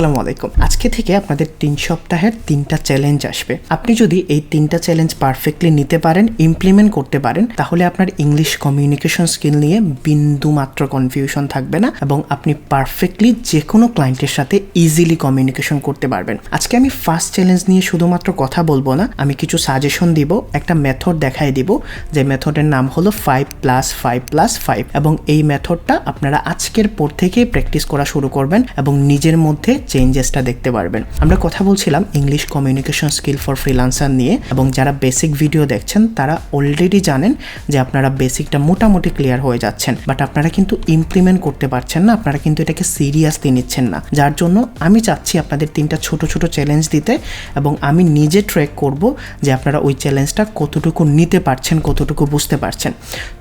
আসসালামু আলাইকুম। আজকে থেকে আপনাদের তিন সপ্তাহের তিনটা চ্যালেঞ্জ আসবে। আপনি যদি এই তিনটা চ্যালেঞ্জ পারফেক্টলি নিতে পারেন ইমপ্লিমেন্ট করতে পারেন, তাহলে আপনার ইংলিশ কমিউনিকেশন স্কিল নিয়ে বিন্দু মাত্র কনফিউশন থাকবে না এবং আপনি পারফেক্টলি যে কোনো ক্লায়েন্টের সাথে ইজিলি কমিউনিকেশন করতে পারবেন। আজকে আমি ফার্স্ট চ্যালেঞ্জ নিয়ে শুধুমাত্র কথা বলব না, আমি কিছু সাজেশন দিব, একটা মেথড দেখাই দিব, যে মেথডের নাম হলো five plus five plus five এবং এই মেথডটা আপনারা আজকের পর থেকেই প্র্যাকটিস করা শুরু করবেন এবং নিজের মধ্যে চেঞ্জেসটা দেখতে পারবেন। আমরা কথা বলছিলাম English communication skill for freelancer নিয়ে এবং যারা বেসিক ভিডিও দেখছেন, তারা অলরেডি জানেন যে আপনারা বেসিকটা মোটামুটি ক্লিয়ার হয়ে যাচ্ছেন। বাট আপনারা কিন্তু ইমপ্লিমেন্ট করতে পারছেন না, আপনারা কিন্তু এটাকে সিরিয়াসলি নিচ্ছেন না। যার জন্য আমি চাচ্ছি আপনাদের তিনটা ছোট ছোট চ্যালেঞ্জ দিতে এবং আমি নিজে ট্র্যাক করব যে আপনারা ওই চ্যালেঞ্জটা কতটুকু নিতে পারছেন, কতটুকু বুঝতে পারছেন।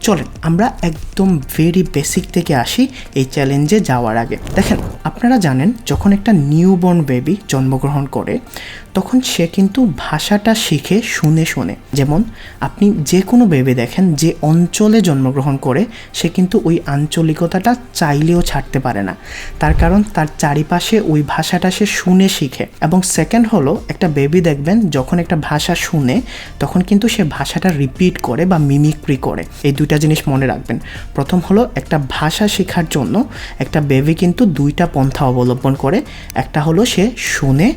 চলেন, আমরা একদম ভেরি বেসিক থেকে আসি এই চ্যালেঞ্জে যাওয়ার আগে। দেখেন, আপনারা জানেন যখন একটা নিউবর্ন বেবি জন্মগ্রহণ করে, তখন সে কিন্তু ভাষাটা শিখে শুনে শুনে, যেমন আপনি যে কোনো বেবি দেখেন, যে অঞ্চলে জন্মগ্রহণ করে, সে কিন্তু ওই আঞ্চলিকতাটা চাইলেও ছাড়তে পারে না। তার কারণ তার চারিপাশে ওই ভাষাটা সে শুনে শিখে। এবং সেকেন্ড হলো, একটা বেবি দেখবেন, যখন একটা ভাষা শুনে, তখন কিন্তু সে ভাষাটা রিপিট করে বা মিমিক্রি করে। এই দুইটা জিনিস মনে রাখবেন। প্রথম হলো, একটা ভাষা শেখার জন্য একটা বেবি কিন্তু দুইটা পন্থা অবলম্বন করে একটা হলো সে শুনে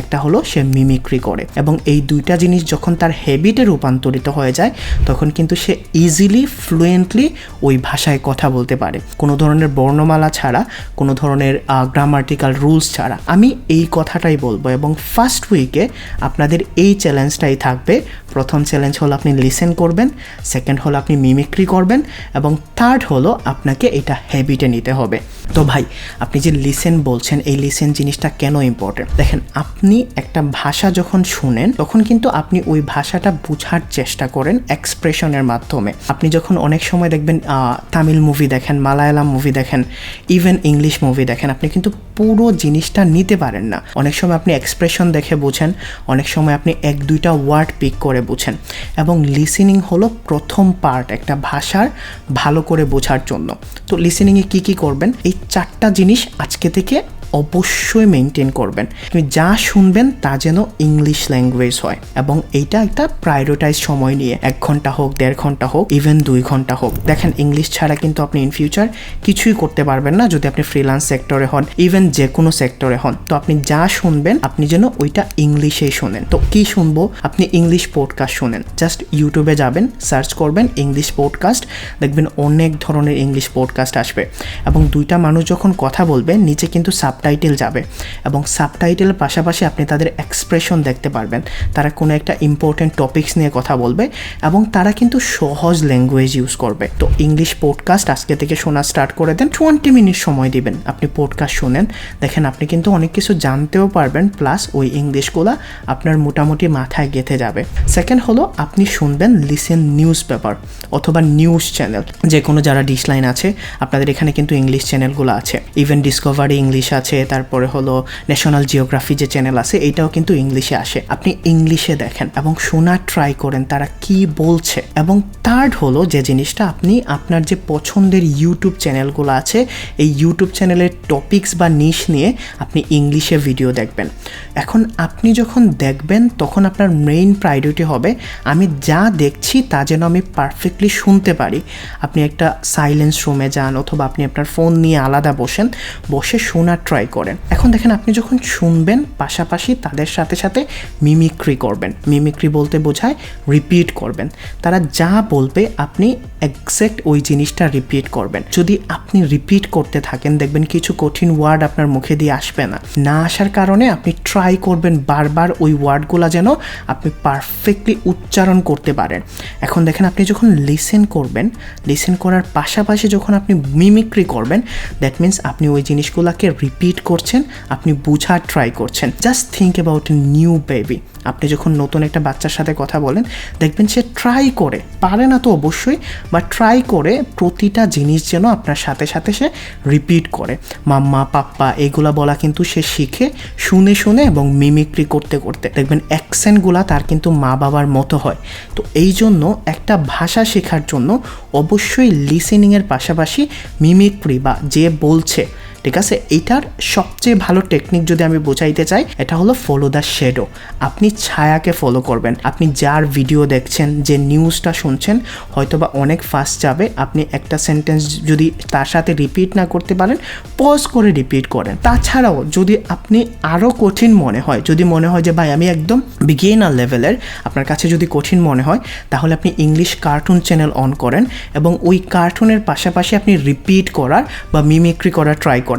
একটা হলো সে মিমিক্রি করে এবং এই দুইটা জিনিস যখন তার হ্যাবিটে রূপান্তরিত হয়ে যায়, তখন কিন্তু সে ইজিলি ফ্লুয়েন্টলি ওই ভাষায় কথা বলতে পারে। কোনো ধরনের বর্ণমালা ছাড়া, কোনো ধরনের গ্রামাটিক্যাল রুলস ছাড়া। আমি এই কথাটাই বলব এবং ফার্স্ট উইকে আপনাদের এই চ্যালেঞ্জটাই থাকবে। প্রথম চ্যালেঞ্জ হলো আপনি লিসেন করবেন সেকেন্ড হলো আপনি মিমিক্রি করবেন এবং থার্ড হলো আপনাকে এটা হ্যাবিটে নিতে হবে। তো ভাই, আপনি যে লিসেন বলছেন, এই লিসেন জিনিসটা কেন ইম্পর্টেন্ট দেখেন আপনি একটা ভাষা যখন শুনেন, তখন কিন্তু আপনি ওই ভাষাটা বোঝার চেষ্টা করেন এক্সপ্রেশনের মাধ্যমে। আপনি যখন অনেক সময় দেখবেন তামিল মুভি দেখেন, মালায়ালাম মুভি দেখেন ইভেন ইংলিশ মুভি দেখেন, আপনি কিন্তু পুরো জিনিসটা নিতে পারেন না। অনেক সময় আপনি এক্সপ্রেশন দেখে বোঝেন, অনেক সময় আপনি এক, দুইটা ওয়ার্ড পিক করে বুঝেন। এবং লিসেনিং হলো প্রথম পার্ট একটা ভাষার ভালো করে বোঝার জন্য। তো লিসেনিংয়ে কী কী করবেন? এই চারটা জিনিস আজকে থেকে অবশ্যই মেনটেন করবেন। তুমি যা শুনবেন তা যেন ইংলিশ ল্যাঙ্গুয়েজ হয় এবং এইটা একটা প্রায়োরিটাইজ সময় নিয়ে এক ঘণ্টা হোক, দেড় ঘণ্টা হোক ইভেন দুই ঘণ্টা হোক। দেখেন ইংলিশ ছাড়া কিন্তু আপনি ইন ফিউচার কিছুই করতে পারবেন না যদি আপনি ফ্রিলান্স সেক্টরে হন ইভেন যে কোনো সেক্টরে হন। তো আপনি যা শুনবেন, আপনি যেন ওইটা ইংলিশেই শোনেন। তো কি শুনব? আপনি ইংলিশ পডকাস্ট শোনেন। জাস্ট ইউটিউবে যাবেন সার্চ করবেন ইংলিশ পডকাস্ট দেখবেন অনেক ধরনের ইংলিশ পডকাস্ট আসবে। এবং দুইটা মানুষ যখন কথা বলবে, নিচে কিন্তু সাব সাবটাইটেল যাবে এবং সাবটাইটেলের পাশাপাশি আপনি তাদের এক্সপ্রেশন দেখতে পারবেন। তারা কোনো একটা ইম্পর্টেন্ট টপিক্স নিয়ে কথা বলবে এবং তারা কিন্তু সহজ ল্যাঙ্গুয়েজ ইউজ করবে। তো ইংলিশ পডকাস্ট আজকে থেকে শোনা স্টার্ট করে দেন। টোয়েন্টি মিনিট সময় দিবেন। আপনি পডকাস্ট শোনেন, দেখেন আপনি কিন্তু অনেক কিছু জানতেও পারবেন প্লাস ওই ইংলিশগুলো আপনার মোটামুটি মাথায় গেঁথে যাবে। সেকেন্ড হলো, আপনি শুনবেন লিসেন নিউজ পেপার অথবা নিউজ চ্যানেল যে কোনো যারা ডিসলাইন আছে, আপনাদের এখানে কিন্তু ইংলিশ চ্যানেলগুলো আছে। ইভেন ডিসকভারি ইংলিশ আছে আছে, তারপরে হলো ন্যাশনাল জিওগ্রাফি যে চ্যানেল আছে এইটাও কিন্তু ইংলিশে আসে। আপনি ইংলিশে দেখেন এবং শোনার ট্রাই করেন তারা কি বলছে। এবং থার্ড হলো যে জিনিসটা আপনি আপনার যে পছন্দের ইউটিউব চ্যানেলগুলো আছে, এই ইউটিউব চ্যানেলের টপিক্স বা নিশ নিয়ে আপনি ইংলিশে ভিডিও দেখবেন। এখন আপনি যখন দেখবেন, তখন আপনার মেইন প্রায়োরিটি হবে, আমি যা দেখছি তা যেন আমি পারফেক্টলি শুনতে পারি। আপনি একটা সাইলেন্স রুমে যান অথবা আপনি আপনার ফোন নিয়ে আলাদা বসেন, বসে শোনার ট্রাই করেন। এখন দেখেন আপনি যখন শুনবেন, পাশাপাশি তাদের সাথে সাথে মিমিক্রি করবেন। মিমিক্রি বলতে বোঝায় রিপিট করবেন। তারা যা বলবে আপনি এক্স্যাক্ট ওই জিনিসটা রিপিট করবেন। যদি আপনি রিপিট করতে থাকেন, দেখবেন কিছু কঠিন ওয়ার্ড আপনার মুখে দিয়ে আসবে না। না আসার কারণে আপনি ট্রাই করবেন বারবার ওই ওয়ার্ডগুলো যেন আপনি পারফেক্টলি উচ্চারণ করতে পারেন। এখন দেখেন, আপনি যখন লিসেন করবেন লিসেন করার পাশাপাশি যখন আপনি মিমিক্রি করবেন দ্যাট মিন্স আপনি ওই জিনিসগুলোকে রিপিট করছেন, আপনি বুঝার ট্রাই করছেন। Just think about new baby আপনি যখন নতুন একটা বাচ্চার সাথে কথা বলেন, দেখবেন সে ট্রাই করে। পারে না তো অবশ্যই বা ট্রাই করে প্রতিটা জিনিস যেন আপনার সাথে সাথে সে রিপিট করে। মাম্মা, পাপ্পা, এগুলা বলা কিন্তু সে শিখে শুনে শুনে এবং মিমিক্রি করতে করতে। দেখবেন অ্যাকসেন্টগুলা তার কিন্তু মা বাবার মতো হয়। তো এই জন্য একটা ভাষা শেখার জন্য অবশ্যই লিসেনিংয়ের পাশাপাশি মিমিক্রি বা যে বলছে ঠিক আছে? এইটার সবচেয়ে ভালো টেকনিক যদি আমি বোঝাইতে চাই, এটা হলো ফলো দ্য শেডো আপনি ছায়াকে ফলো করবেন। আপনি যার ভিডিও দেখছেন, যে নিউজটা শুনছেন, হয়তোবা অনেক ফাস্ট যাবে। আপনি একটা সেন্টেন্স যদি তার সাথে রিপিট না করতে পারেন পজ করে রিপিট করেন। তাছাড়াও যদি আপনি আরও কঠিন মনে হয়, যদি মনে হয় যে, ভাই, আমি একদম বিগিনার লেভেলের আপনার কাছে যদি কঠিন মনে হয়, তাহলে আপনি ইংলিশ কার্টুন চ্যানেল অন করেন এবং ওই কার্টুনের পাশাপাশি আপনি রিপিট করার বা মিমিক্রি করার ট্রাই করেন।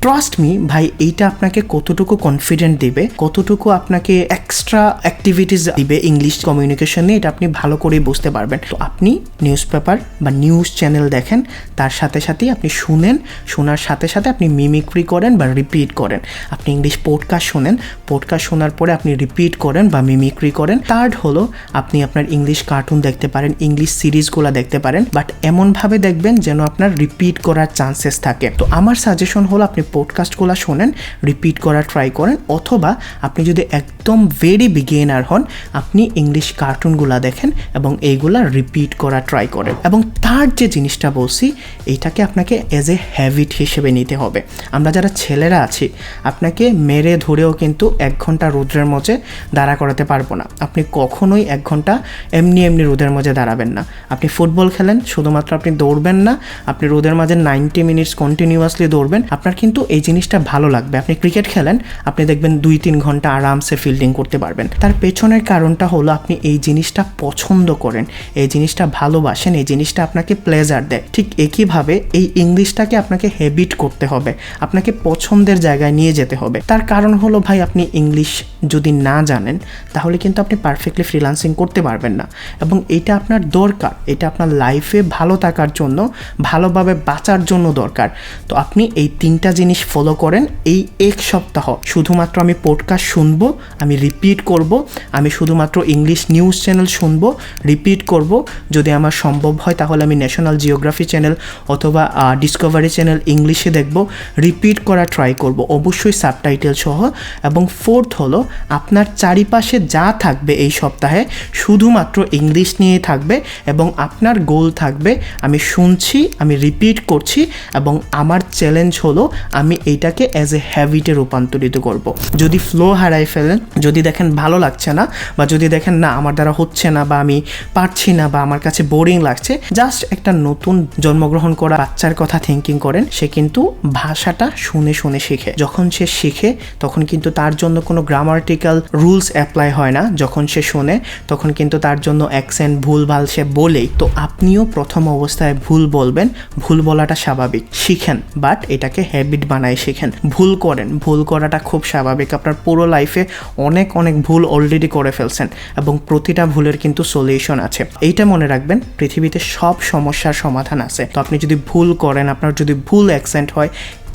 ট্রাস্ট মি ভাই, এইটা আপনাকে কতটুকু কনফিডেন্ট দিবে, কতটুকু আপনাকে এক্সট্রা অ্যাক্টিভিটিস দিবে ইংলিশ কমিউনিকেশনে এটা আপনি ভালো করেই বুঝতে পারবেন। তো আপনি নিউজ পেপার বা নিউজ চ্যানেল দেখেন, তার সাথে সাথেই আপনি শুনেন, শোনার সাথে সাথে আপনি মিমিক্রি করেন বা রিপিট করেন। আপনি ইংলিশ পডকাস্ট শোনেন পডকাস্ট শোনার পরে আপনি রিপিট করেন বা মিমিক্রি করেন। থার্ড হলো, আপনি আপনার ইংলিশ কার্টুন দেখতে পারেন ইংলিশ সিরিজগুলো দেখতে পারেন বাট এমনভাবে দেখবেন যেন আপনার রিপিট করার চান্সেস থাকে। তো আমার সাজেশন হলো আপনি পডকাস্টগুলো শোনেন রিপিট করা ট্রাই করেন, অথবা আপনি যদি একদম ভেরি বিগিনার হন, আপনি ইংলিশ কার্টুনগুলো দেখেন এবং এইগুলা রিপিট করা ট্রাই করেন। এবং তার যে জিনিসটা বলছি, এইটাকে আপনাকে এজ এ হ্যাবিট হিসেবে নিতে হবে। আমরা যারা ছেলেরা আছি, আপনাকে মেরে ধরেও কিন্তু এক ঘণ্টা রোদ্রের মধ্যে দাঁড়া করাতে পারব না। আপনি কখনোই এক ঘণ্টা এমনি এমনি রোদের মাঝে দাঁড়াবেন না। আপনি ফুটবল খেলেন, শুধুমাত্র আপনি দৌড়বেন না, আপনি রোদের মাঝে নাইনটি মিনিটস কন্টিনিউয়াসলি দৌড়বেন আপনার কিন্তু এই জিনিসটা ভালো লাগবে। আপনি ক্রিকেট খেলেন, আপনি দেখবেন দুই তিন ঘণ্টা আরামসে ফিল্ডিং করতে পারবেন। তার পেছনের কারণটা হলো আপনি এই জিনিসটা পছন্দ করেন, এই জিনিসটা ভালোবাসেন, এই জিনিসটা আপনাকে প্লেজার দেয়। ঠিক একইভাবে এই ইংলিশটাকে আপনাকে হ্যাবিট করতে হবে, আপনাকে পছন্দের জায়গায় নিয়ে যেতে হবে। তার কারণ হলো ভাই আপনি ইংলিশ যদি না জানেন, তাহলে কিন্তু আপনি পারফেক্টলি ফ্রিলান্সিং করতে পারবেন না। এবং এটা আপনার দরকার, এটা আপনার লাইফে ভালো থাকার জন্য, ভালোভাবে বাঁচার জন্য দরকার। তো আপনি এই তিনটা জিনিস ফলো করেন এই এক সপ্তাহ। শুধুমাত্র আমি পডকাস্ট শুনব, আমি রিপিট করব, আমি শুধুমাত্র ইংলিশ নিউজ চ্যানেল শুনব রিপিট করব। যদি আমার সম্ভব হয়, তাহলে আমি ন্যাশনাল জিওগ্রাফি চ্যানেল অথবা ডিসকভারি চ্যানেল ইংলিশে দেখব রিপিট করা ট্রাই করব। অবশ্যই সাবটাইটেল সহ। এবং ফোর্থ হলো, আপনার চারিপাশে যা থাকবে এই সপ্তাহে, শুধুমাত্র ইংলিশ নিয়ে থাকবে এবং আপনার গোল থাকবে, আমি শুনছি, আমি রিপিট করছি এবং আমার চ্যালেঞ্জ হলো, আমি এইটাকে অ্যাজ এ হ্যাবিটে রূপান্তরিত করব। যদি ফ্লো হারাই ফেলেন, যদি দেখেন ভালো লাগছে না, বা যদি দেখেন না, আমার দ্বারা হচ্ছে না, বা আমি পারছি না, বা আমার কাছে বোরিং লাগছে জাস্ট একটা নতুন জন্মগ্রহণ করা, বাচ্চার কথা থিঙ্কিং করেন, সে কিন্তু ভাষাটা শুনে শুনে শিখে। যখন সে শিখে, তখন কিন্তু তার জন্য কোনো গ্রামার্টিক্যাল রুলস অ্যাপ্লাই হয় না। যখন সে শোনে, তখন কিন্তু তার জন্য অ্যাকসেন্ট ভুলভাল সে বলেই। তো আপনিও প্রথম অবস্থায় ভুল বলবেন, ভুল বলাটা স্বাভাবিক। শিখেন বাট এটাকে হ্যাবিট বানায় শেখেন ভুল করেন। ভুল করাটা খুব স্বাভাবিক। আপনার পুরো লাইফে অনেক অনেক ভুল অলরেডি করে ফেলছেন এবং প্রতিটা ভুলের কিন্তু সলিউশন আছে। এইটা মনে রাখবেন, পৃথিবীতে সব সমস্যার সমাধান আছে। তো আপনি যদি ভুল করেন, আপনার যদি ভুল অ্যাক্সেন্ট হয়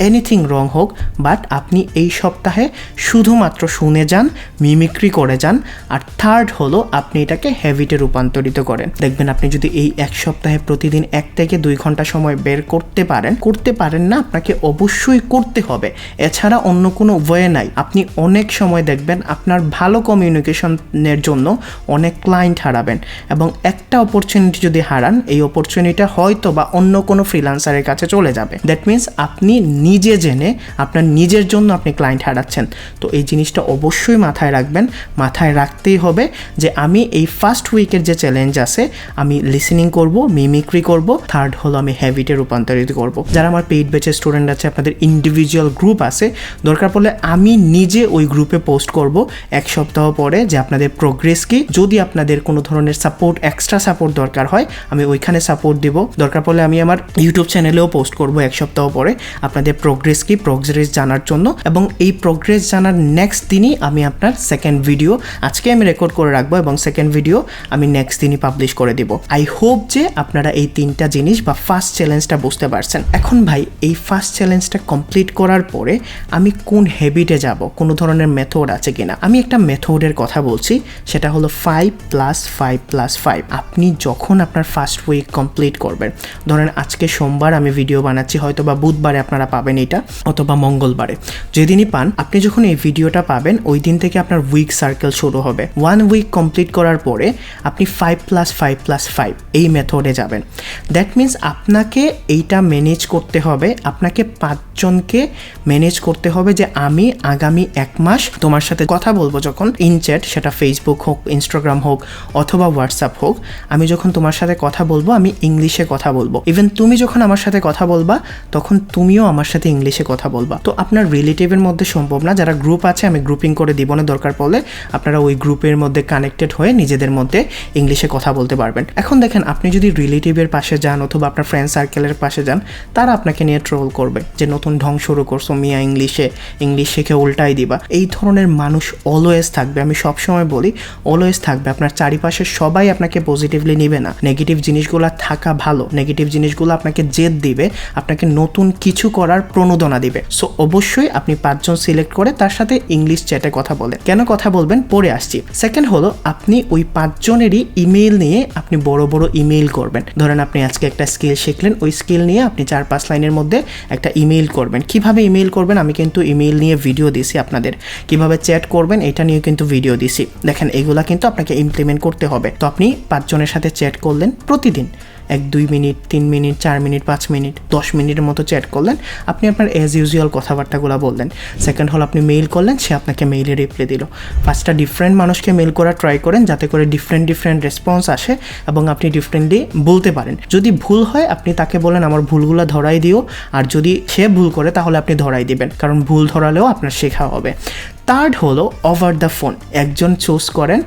এনিথিং রং হোক বাট আপনি এই সপ্তাহে শুধুমাত্র শুনে যান মিমিক্রি করে যান, আর থার্ড হলো আপনি এটাকে হ্যাবিটে রূপান্তরিত করেন। দেখবেন আপনি যদি এই এক সপ্তাহে প্রতিদিন এক থেকে দুই ঘণ্টা সময় বের করতে পারেন করতে পারেন না, আপনাকে অবশ্যই করতে হবে। এছাড়া অন্য কোনো ওয়ে নাই। আপনি অনেক সময় দেখবেন আপনার ভালো কমিউনিকেশনের জন্য অনেক ক্লায়েন্ট হারাবেন এবং একটা অপরচুনিটি যদি হারান, এই অপরচুনিটিটা হয়তো বা অন্য কোনো ফ্রিলান্সারের কাছে চলে যাবে। দ্যাট মিনস আপনি নিজে জেনে আপনার নিজের জন্য আপনি ক্লায়েন্ট হারাচ্ছেন। তো এই জিনিসটা অবশ্যই মাথায় রাখবেন। মাথায় রাখতেই হবে যে আমি এই ফার্স্ট উইকের যে চ্যালেঞ্জ আছে, আমি লিসেনিং করব মিমিক্রি করব থার্ড হলো আমি হ্যাবিটে রূপান্তরিত করব। যারা আমার পেইড ব্যাচের স্টুডেন্ট আছে, আপনাদের ইন্ডিভিজুয়াল গ্রুপ আছে, দরকার পড়লে আমি নিজে ওই গ্রুপে পোস্ট করব এক সপ্তাহ পরে যে আপনাদের প্রোগ্রেস কি। যদি আপনাদের কোনো ধরনের সাপোর্ট এক্সট্রা সাপোর্ট দরকার হয়, আমি ওইখানে সাপোর্ট দিব। দরকার পড়লে আমি আমার ইউটিউব চ্যানেলেও পোস্ট করব এক সপ্তাহ পরে। আপনাদের প্রোগ্রেস কি প্রোগ্রেস জানার জন্য এবং এই প্রোগ্রেস জানার নেক্সট দিনই আমি আপনার সেকেন্ড ভিডিও আজকে আমি রেকর্ড করে রাখব এবং সেকেন্ড ভিডিও আমি নেক্সট দিনই পাবলিশ করে দিব। আই হোপ যে আপনারা এই তিনটা জিনিস বা ফার্স্ট চ্যালেঞ্জটা বুঝতে পারছেন। এখন ভাই, এই ফার্স্ট চ্যালেঞ্জটা কমপ্লিট করার পরে আমি কোন হ্যাবিটে যাব, কোনো ধরনের মেথড আছে কিনা? আমি একটা মেথডের কথা বলছি, সেটা হলো five plus five plus five আপনি যখন আপনার ফার্স্ট উইক কমপ্লিট করবেন, ধরেন আজকে সোমবার আমি ভিডিও বানাচ্ছি হয়তো বা বুধবারে আপনারা পাবেন এটা অথবা মঙ্গলবারে। যেদিনই পান, আপনি যখন এই ভিডিওটা পাবেন, ওই দিন থেকে আপনার উইক সার্কেল শুরু হবে। ওয়ান উইক কমপ্লিট করার পরে আপনি five plus five plus five এই মেথডে যাবেন। দ্যাট মিন্স আপনাকে এইটা ম্যানেজ করতে হবে, আপনাকে পাঁচজনকে ম্যানেজ করতে হবে যে আমি আগামী এক মাস তোমার সাথে কথা বলব যখন ইনচ্যাট সেটা ফেসবুক হোক ইনস্টাগ্রাম হোক, অথবা হোয়াটসঅ্যাপ হোক, আমি যখন তোমার সাথে কথা বলব, আমি ইংলিশে কথা বলব। ইভেন তুমি যখন আমার সাথে কথা বলবা, তখন তুমিও আমার সাথে ইংলিশে কথা বলবা। তো আপনার রিলেটিভের মধ্যে সম্ভব না, যারা গ্রুপ আছে, আমি গ্রুপিং করে দিব না, দরকার পড়লে আপনারা ওই গ্রুপের মধ্যে কানেক্টেড হয়ে নিজেদের মধ্যে ইংলিশে কথা বলতে পারবেন। এখন দেখেন, আপনি যদি রিলেটিভের পাশে যান অথবা আপনার ফ্রেন্ড সার্কেলের পাশে যান, তারা আপনাকে নিয়ে ট্রোল করবে যে, নতুন ঢং শুরু করছ, মিয়া ইংলিশে, ইংলিশ শিখে উল্টাই দিবা। এই ধরনের মানুষ অলওয়েজ থাকবে। আমি সবসময় বলি অলওয়েজ থাকবে। আপনার চারিপাশে সবাই আপনাকে পজিটিভলি নিবে না। নেগেটিভ জিনিসগুলো থাকা ভালো। নেগেটিভ জিনিসগুলো আপনাকে জেদ দিবে। আপনাকে নতুন কিছু করার প্রণোদনা দিবে। সো অবশ্যই আপনি পাঁচজন সিলেক্ট করে তার সাথে ইংলিশ চ্যাটে কথা বলেন। কেন কথা বলবেন? পরে আসছি। সেকেন্ড হলো, আপনি ওই পাঁচজনেরই ইমেল নিয়ে আপনি বড় বড় ইমেল করবেন। ধরেন আপনি আজকে একটা স্কিল শিখলেন, ওই স্কিল নিয়ে আপনি চার পাঁচ লাইনের মধ্যে একটা ইমেল করবেন। কীভাবে ইমেল করবেন? আমি কিন্তু ইমেল নিয়ে ভিডিও দিছি আপনাদের। কীভাবে চ্যাট করবেন? এটা নিয়ে কিন্তু ভিডিও দিছি। দেখেন, এগুলা কিন্তু আপনাকে ইমপ্লিমেন্ট করতে হবে। তো আপনি পাঁচজনের সাথে চ্যাট করলেন প্রতিদিন। এক দুই মিনিট, তিন মিনিট, চার মিনিট, পাঁচ মিনিট, দশ মিনিটের মতো চ্যাট করলেন। আপনি আপনার অ্যাজ ইউজুয়াল কথাবার্তাগুলো বললেন। সেকেন্ড হল আপনি মেইল করলেন, সে আপনাকে মেইলে রিপ্লাই দিল। পাঁচটা ডিফারেন্ট মানুষকে মেইল করা ট্রাই করেন, যাতে করে ডিফারেন্ট ডিফারেন্ট রেসপন্স আসে এবং আপনি ডিফারেন্টলি বলতে পারেন। যদি ভুল হয়, আপনি তাকে বলেন, আমার ভুলগুলো ধরাই দিও। আর যদি সে ভুল করে, তাহলে আপনি ধরাই দিবেন। কারণ ভুল ধরালেও আপনার শেখা হবে। থার্ড হলো ওভার দ্য ফোন একজন চুজ করেন,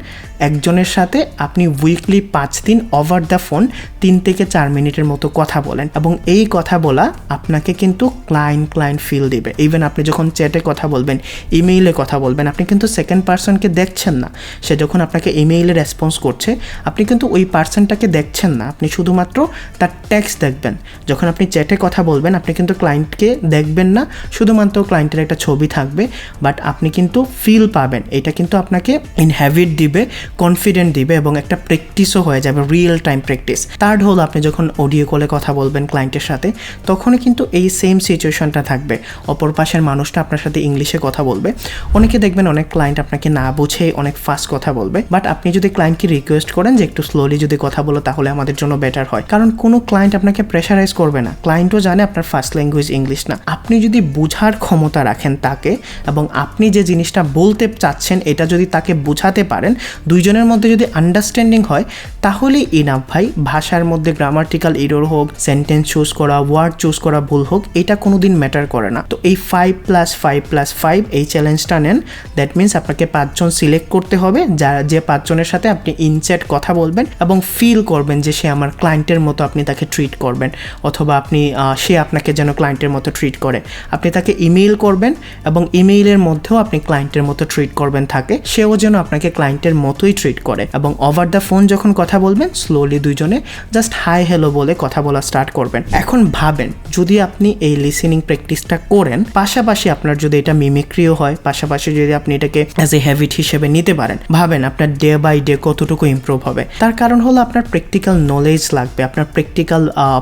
একজনের সাথে আপনি উইকলি পাঁচ দিন ওভার দ্য ফোন তিন থেকে চার মিনিটের মতো কথা বলেন এবং এই কথা বলা আপনাকে কিন্তু ক্লায়েন্ট ক্লায়েন্ট ফিল দিবে। ইভেন আপনি যখন চ্যাটে কথা বলবেন ইমেইলে কথা বলবেন, আপনি কিন্তু সেকেন্ড পার্সনকে দেখছেন না। সে যখন আপনাকে ইমেইলে রেসপন্স করছে, আপনি কিন্তু ওই পার্সনটাকে দেখছেন না। আপনি শুধুমাত্র তার ট্যাক্স দেখবেন। যখন আপনি চ্যাটে কথা বলবেন, আপনি কিন্তু ক্লায়েন্টকে দেখবেন না, শুধুমাত্র ক্লায়েন্টের একটা ছবি থাকবে বাট আপনি কিন্তু ফিল পাবেন। এটা কিন্তু আপনাকে ইন হ্যাবিট দিবে কনফিডেন্ট দিবে এবং একটা প্র্যাকটিসও হয়ে যাবে রিয়েল টাইম প্র্যাকটিস থার্ড হল আপনি যখন অডিও কলে কথা বলবেন ক্লায়েন্টের সাথে, তখনই কিন্তু এই সেম সিচুয়েশনটা থাকবে। অপর পাশের মানুষটা আপনার সাথে ইংলিশে কথা বলবে। অনেকে দেখবেন অনেক ক্লায়েন্ট আপনাকে না বুঝে অনেক ফাস্ট কথা বলবে। বাট আপনি যদি ক্লায়েন্টকে রিকোয়েস্ট করেন যে একটু স্লোলি যদি কথা বলো, তাহলে আমাদের জন্য বেটার হয়। কারণ কোনো ক্লায়েন্ট আপনাকে প্রেশারাইজ করবে না। ক্লায়েন্টও জানে আপনার ফার্স্ট ল্যাঙ্গুয়েজ ইংলিশ না। আপনি যদি বুঝার ক্ষমতা রাখেন তাকে এবং আপনি যে জিনিসটা বলতে চাচ্ছেন, এটা যদি তাকে বোঝাতে পারেন, দুইজনের মধ্যে যদি আন্ডারস্ট্যান্ডিং হয় তাহলেই ইনাফ ভাই। ভাষার মধ্যে গ্রামাটিক্যাল এরর হোক সেন্টেন্স চুজ করা ওয়ার্ড চুজ করা ভুল হোক, এটা কোনো দিন ম্যাটার করে না। তো এই five plus five plus five এই চ্যালেঞ্জটা নেন। দ্যাট মিন্স আপনাকে পাঁচজন সিলেক্ট করতে হবে, যা, যে পাঁচজনের সাথে আপনি ইনচ্যাট কথা বলবেন এবং ফিল করবেন যে সে আমার ক্লায়েন্টের মতো আপনি তাকে ট্রিট করবেন, অথবা আপনি সে আপনাকে যেন ক্লায়েন্টের মতো ট্রিট করে। আপনি তাকে ইমেইল করবেন এবং ইমেইলের মধ্যেও আপনি ক্লায়েন্টের মতো ট্রিট করবেন থাকে, সেও যেন আপনাকে ক্লায়েন্টের মতোই ট্রিট করে এবং ওভার দ্য ফোন যখন কথা বলবেন স্লোলি দুইজনে জাস্ট হাই হ্যালো বলে কথা বলা স্টার্ট করবেন। এখন ভাবেন, যদি আপনি এই লিসেনিং প্র্যাকটিসটা করেন, পাশাপাশি আপনার যদি এটা মিমিক্রিও হয়, পাশাপাশি যদি আপনি এটাকে অ্যাজ এ হ্যাবিট হিসেবে নিতে পারেন, ভাবেন আপনার ডে বাই ডে কতটুকু ইমপ্রুভ হবে। তার কারণ হলো আপনার প্র্যাকটিক্যাল নলেজ লাগবে, আপনার প্র্যাকটিক্যাল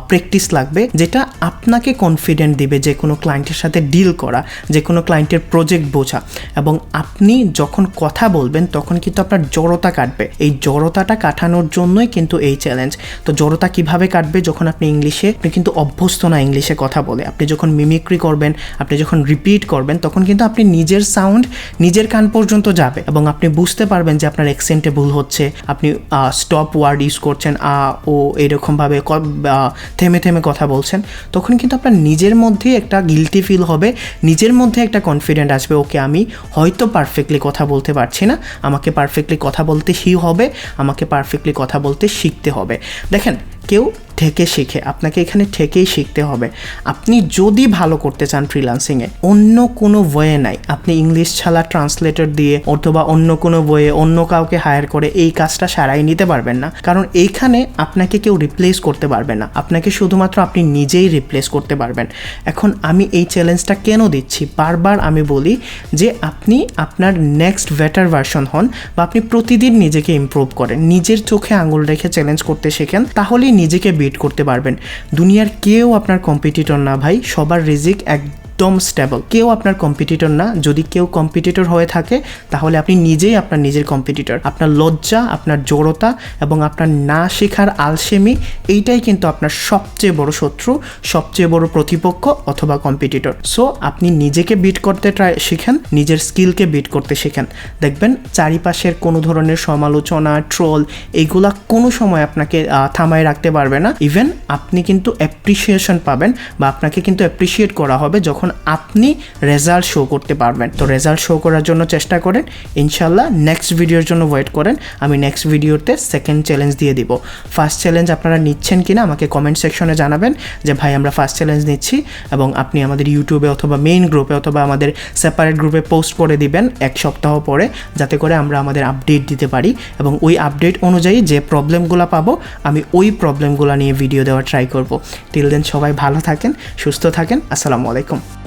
প্র্যাকটিস লাগবে, যেটা আপনাকে কনফিডেন্ট দিবে যে কোনো ক্লায়েন্টের সাথে ডিল করা, যে কোনো ক্লায়েন্টের প্রজেক্ট বোঝা। এবং আপনি যখন কথা বলবেন, তখন কিন্তু আপনার জড়তা কাটবে। এই জড়তাটা কাটানোর জন্যই কিন্তু এই চ্যালেঞ্জ তো জড়তা কীভাবে কাটবে যখন আপনি ইংলিশে, আপনি কিন্তু অভ্যস্ত না ইংলিশে কথা বলে। আপনি যখন মিমিক্রি করবেন, আপনি যখন রিপিট করবেন, তখন কিন্তু আপনি নিজের সাউন্ড নিজের কান পর্যন্ত যাবে এবং আপনি বুঝতে পারবেন যে আপনার অ্যাকসেন্টে ভুল হচ্ছে। আপনি স্টপ ওয়ার্ড ইউজ করছেন, আ, ও, এরকমভাবে থেমে থেমে কথা বলছেন, তখন কিন্তু আপনার নিজের মধ্যে একটা গিলটি ফিল হবে, নিজের মধ্যে একটা কনফিডেন্ট আসবে, ওকে, আমি হয়তো পারফেক্টলি কথা বলতে পারছি না। আমাকে পারফেক্টলি কথা বলতে শি হবে, আমাকে পারফেক্টলি কথা বলতে শিখতে হবে। দেখেন, কেউ থেকে শিখে, আপনাকে এখানে থেকেই শিখতে হবে। আপনি যদি ভালো করতে চান ফ্রিলান্সিংয়ে অন্য কোনো ওয়ে নাই। আপনি ইংলিশ ছাড়া ট্রান্সলেটর দিয়ে অথবা অন্য কোনো ওয়ে অন্য কাউকে হায়ার করে এই কাজটা সারাই নিতে পারবেন না। কারণ এইখানে আপনাকে কেউ রিপ্লেস করতে পারবে না। আপনাকে শুধুমাত্র আপনি নিজেই রিপ্লেস করতে পারবেন। এখন আমি এই চ্যালেঞ্জটা কেন দিচ্ছি? বারবার আমি বলি যে আপনি আপনার নেক্সট বেটার ভার্সন হন বা আপনি প্রতিদিন নিজেকে ইমপ্রুভ করেন। নিজের চোখে আঙুল রেখে চ্যালেঞ্জ করতে শেখেন, তাহলেই নিজেকে বিট করতে পারবেন। দুনিয়ার কেউ আপনার কম্পিটিটর না ভাই সবার রিজিক এক একদম স্টেবল কেউ আপনার কম্পিটিটর না, যদি কেউ কম্পিটিটর হয়ে থাকে, তাহলে আপনি নিজেই আপনার নিজের কম্পিটিটর আপনার লজ্জা, আপনার জড়তা এবং আপনার না শেখার আলসেমি এইটাই কিন্তু আপনার সবচেয়ে বড় শত্রু, সবচেয়ে বড় প্রতিপক্ষ অথবা কম্পিটিটর সো আপনি নিজেকে বিট করতে ট্রাই শিখেন, নিজের স্কিলকে বিট করতে শেখেন। দেখবেন চারিপাশের কোনো ধরনের সমালোচনা ট্রোল এইগুলা কোনো সময় আপনাকে থামায় রাখতে পারবে না। ইভেন আপনি কিন্তু অ্যাপ্রিসিয়েশন পাবেন বা আপনাকে কিন্তু অ্যাপ্রিসিয়েট করা হবে যখন আপনি রেজাল্ট শো করতে পারবেন। তো রেজাল্ট শো করার জন্য চেষ্টা করেন। ইনশাল্লাহ নেক্সট ভিডিওর জন্য ওয়েট করেন। আমি নেক্সট ভিডিওতে সেকেন্ড চ্যালেঞ্জ দিয়ে দিব। ফার্স্ট চ্যালেঞ্জ আপনারা নিচ্ছেন কিনা আমাকে কমেন্ট সেকশনে জানাবেন যে, ভাই, আমরা ফার্স্ট চ্যালেঞ্জ নিচ্ছি এবং আপনি আমাদের ইউটিউবে অথবা মেইন গ্রুপে অথবা আমাদের সেপারেট গ্রুপে পোস্ট করে দিবেন এক সপ্তাহ পরে, যাতে করে আমরা আমাদের আপডেট দিতে পারি এবং ওই আপডেট অনুযায়ী যে প্রবলেমগুলো পাবো, আমি ওই প্রবলেমগুলো নিয়ে ভিডিও দেওয়ার ট্রাই করব। টিল দেন সবাই ভালো থাকেন, সুস্থ থাকেন। আসসালামু আলাইকুম।